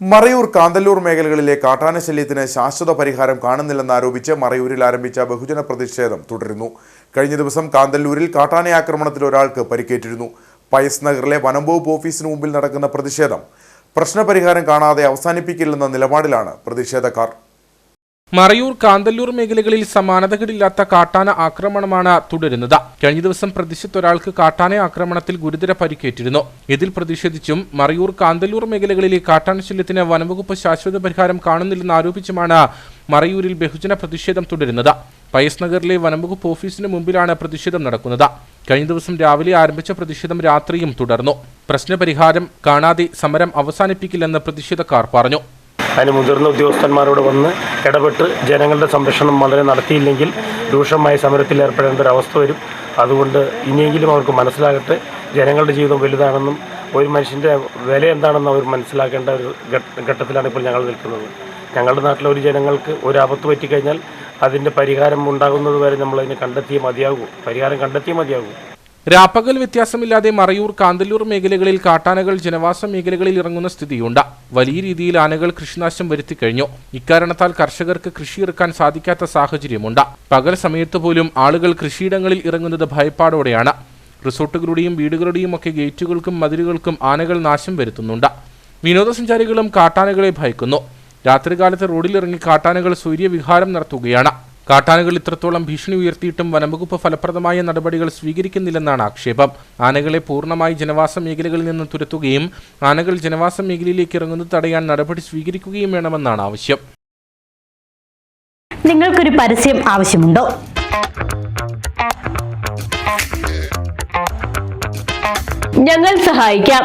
മറയൂർ കാന്തല്ലൂർ മേഖലകളിലെ കാട്ടാന ശല്യത്തിന് ശാശ്വത പരിഹാരം കാണുന്നില്ലെന്നാരോപിച്ച് മറയൂരിൽ ആരംഭിച്ച ബഹുജന പ്രതിഷേധം തുടരുന്നു. കഴിഞ്ഞ ദിവസം കാന്തല്ലൂരിൽ കാട്ടാന ആക്രമണത്തിൽ ഒരാൾക്ക് പരിക്കേറ്റിരുന്നു. പയസ് നഗറിലെ വനംവകുപ്പ് ഓഫീസിന് മുമ്പിൽ നടക്കുന്ന പ്രതിഷേധം. പ്രശ്നപരിഹാരം കാണാതെ അവസാനിപ്പിക്കില്ലെന്ന നിലപാടിലാണ് പ്രതിഷേധക്കാർ. മറയൂർ കാന്തല്ലൂർ മേഖലകളിൽ സമാനതകളില്ലാത്ത കാട്ടാന ആക്രമണമാണ് തുടരുന്നത്. കഴിഞ്ഞ ദിവസം പ്രതിഷേധ ഒരാൾക്ക് കാട്ടാന ആക്രമണത്തിൽ ഗുരുതര പരിക്കേറ്റിരുന്നു. ഇതിൽ പ്രതിഷേധിച്ചും മറയൂർ കാന്തല്ലൂർ മേഖലകളിലെ കാട്ടാന ശല്യത്തിന് വനംവകുപ്പ് ശാശ്വത പരിഹാരം കാണുന്നില്ലെന്ന് ആരോപിച്ചുമാണ് മറയൂരിൽ ബഹുജന പ്രതിഷേധം തുടരുന്നത്. പയസ് നഗറിലെ വനംവകുപ്പ് ഓഫീസിന് മുമ്പിലാണ് പ്രതിഷേധം നടക്കുന്നത്. കഴിഞ്ഞ ദിവസം രാവിലെ ആരംഭിച്ച പ്രതിഷേധം രാത്രിയും തുടർന്നു. പ്രശ്നപരിഹാരം കാണാതെ സമരം അവസാനിപ്പിക്കില്ലെന്ന് പ്രതിഷേധക്കാർ പറഞ്ഞു. അതിന് മുതിർന്ന ഉദ്യോഗസ്ഥന്മാരോട് വന്ന് ഇടപെട്ട് ജനങ്ങളുടെ സംരക്ഷണം വളരെ നടത്തിയില്ലെങ്കിൽ രൂക്ഷമായ സമരത്തിൽ ഏർപ്പെടേണ്ട ഒരു അവസ്ഥ വരും. അതുകൊണ്ട് ഇനിയെങ്കിലും അവർക്ക് മനസ്സിലാകട്ടെ ജനങ്ങളുടെ ജീവിതം വലുതാണെന്നും ഒരു മനുഷ്യന്റെ വില എന്താണെന്ന് അവർ മനസ്സിലാക്കേണ്ട ഒരു ഘട്ടത്തിലാണ് ഇപ്പോൾ ഞങ്ങൾ നിൽക്കുന്നത്. ഞങ്ങളുടെ നാട്ടിലെ ഒരു ജനങ്ങൾക്ക് ഒരു ആപത്ത് പറ്റിക്കഴിഞ്ഞാൽ അതിന്റെ പരിഹാരം ഉണ്ടാകുന്നത് വരെ നമ്മളതിനെ കണ്ടെത്തിയേ മതിയാകൂ. പരിഹാരം കണ്ടെത്തിയേ മതിയാകൂ. രാപ്പകൽ വ്യത്യാസമില്ലാതെ മറയൂർ കാന്തല്ലൂർ മേഖലകളിൽ കാട്ടാനകൾ ജനവാസ മേഖലകളിൽ ഇറങ്ങുന്ന സ്ഥിതിയുണ്ട്. വലിയ രീതിയിൽ ആനകൾ കൃഷിനാശം വരുത്തിക്കഴിഞ്ഞു ഇക്കാരണത്താൽ കർഷകർക്ക് കൃഷി ഇറക്കാൻ സാധിക്കാത്ത സാഹചര്യമുണ്ട്. പകൽ സമയത്ത് പോലും ആളുകൾ കൃഷിയിടങ്ങളിൽ ഇറങ്ങുന്നത് ഭയപ്പാടോടെയാണ്. റിസോർട്ടുകളുടെയും വീടുകളുടെയും ഒക്കെ ഗേറ്റുകൾക്കും മതിലുകൾക്കും ആനകൾ നാശം വരുത്തുന്നുണ്ട്. വിനോദസഞ്ചാരികളും കാട്ടാനകളെ ഭയക്കുന്നു. രാത്രികാലത്ത് റോഡിലിറങ്ങി കാട്ടാനകൾ സൂര്യവിഹാരം നടത്തുകയാണ്. കാട്ടാനകൾ ഇത്രത്തോളം ഭീഷണി ഉയർത്തിയിട്ടും വനംവകുപ്പ് ഫലപ്രദമായ നടപടികൾ സ്വീകരിക്കുന്നില്ലെന്നാണ് ആക്ഷേപം. ആനകളെ പൂർണമായി ജനവാസ മേഖലകളിൽ നിന്ന് തുരത്തുകയും ആനകൾ ജനവാസ മേഖലയിലേക്ക് ഇറങ്ങുന്നത് തടയാൻ നടപടി സ്വീകരിക്കുകയും വേണമെന്നാണ് ആവശ്യം. നിങ്ങൾക്കൊരു പരസ്യം ആവശ്യമുണ്ടോ? ഞങ്ങൾ സഹായിക്കാം.